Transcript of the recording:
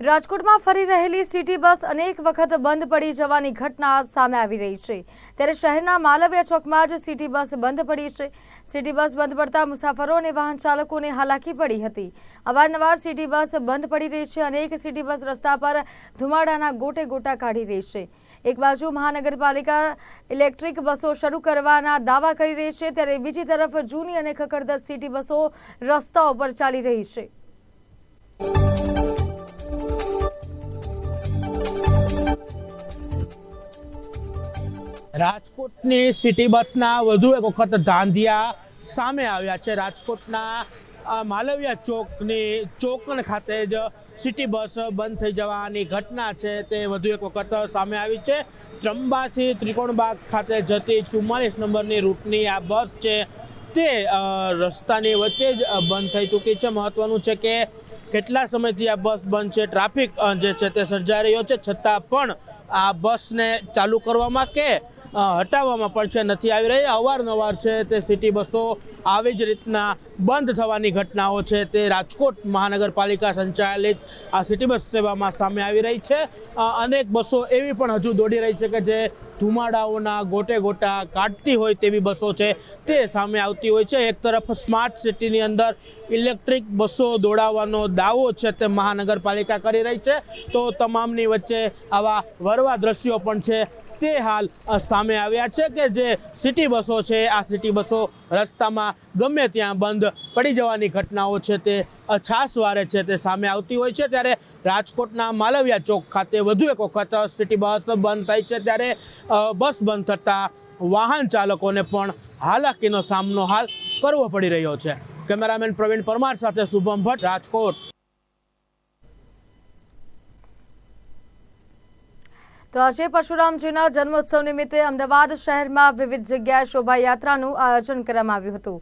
રાજકોટમાં ફરી રહેલી સિટી બસ અનેક વખત બંધ પડી જવાની ઘટના સામે આવી રહી છે. ત્યારે શહેરના માલવ્ય ચોકમાં જ સિટી બસ બંધ પડી છે. સિટી બસ બંધ પડતા મુસાફરો અને વાહન ચાલકોને હાલાકી પડી હતી. અવારનવાર સિટી બસ બંધ પડી રહી છે. અનેક સિટી બસ રસ્તા પર ધુમાડાના ગોટે ગોટા કાઢી રહી છે. એક બાજુ મહાનગરપાલિકા ઇલેક્ટ્રિક બસો શરૂ કરવાના દાવા કરી રહી છે. ત્યારે બીજી તરફ જૂની અને ખખડધજ સિટી બસો રસ્તાઓ પર ચાલી રહી છે. રાજકોટની સિટી બસના વધુ એક વખત ધાંધિયા સામે આવ્યા છે. રાજકોટના માલવિયા ચોકની ચોકણ ખાતે જ સિટી બસ બંધ થઈ જવાની ઘટના છે. તે વધુ એક વખત સામે આવી છે. ત્રંબાથી ત્રિકોણબાગ ખાતે જતી ચુમ્માલીસ નંબરની રૂટની આ બસ છે તે રસ્તાની વચ્ચે જ બંધ થઈ ચૂકી છે. મહત્વનું છે કે કેટલા સમયથી આ બસ બંધ છે, ટ્રાફિક જે છે તે સર્જાઈ રહ્યો છે. છતાં પણ આ બસને ચાલુ કરવામાં કે હટાવવામાં પણ છે, નથી આવી રહી. અવારનવાર છે તે સિટી બસો આવી જ રીતના બંધ થવાની ઘટનાઓ છે તે રાજકોટ મહાનગરપાલિકા સંચાલિત આ સિટી બસ સેવામાં સામે આવી રહી છે. અનેક બસો એવી પણ હજુ દોડી રહી છે કે જે ધુમાડાઓના ગોટે ગોટા કાઢતી હોય તેવી બસો છે તે સામે આવતી હોય છે. એક તરફ સ્માર્ટ સિટીની અંદર ઇલેક્ટ્રિક બસો દોડાવવાનો દાવો છે તે મહાનગરપાલિકા કરી રહી છે. તો તમામની વચ્ચે આવા વરવા દ્રશ્યો પણ છે. તે હાલ સામે આવ્યા છે કે જે સિટી બસો છે, આ સિટી બસો રસ્તામાં ગમે ત્યાં બંધ પડી જવાની ઘટનાઓ છે તે છાસવારે છે તે સામે આવતી હોય છે. ત્યારે રાજકોટના માલવિયા ચોક ખાતે વધુ એક વખત સિટી બસ બંધ થાય છે. ત્યારે બસ બંધ થતાં વાહન ચાલકોને પણ હાલાકીનો સામનો હાલ કરવો પડી રહ્યો છે. કેમેરામેન પ્રવીણ પરમાર સાથે શુભમ ભટ્ટ, રાજકોટ. તો આજે પરશુરામજીના જન્મોત્સવ નિમિત્તે અમદાવાદ શહેરમાં વિવિધ જગ્યાએ શોભાયાત્રાનું આયોજન કરવામાં આવ્યું હતું.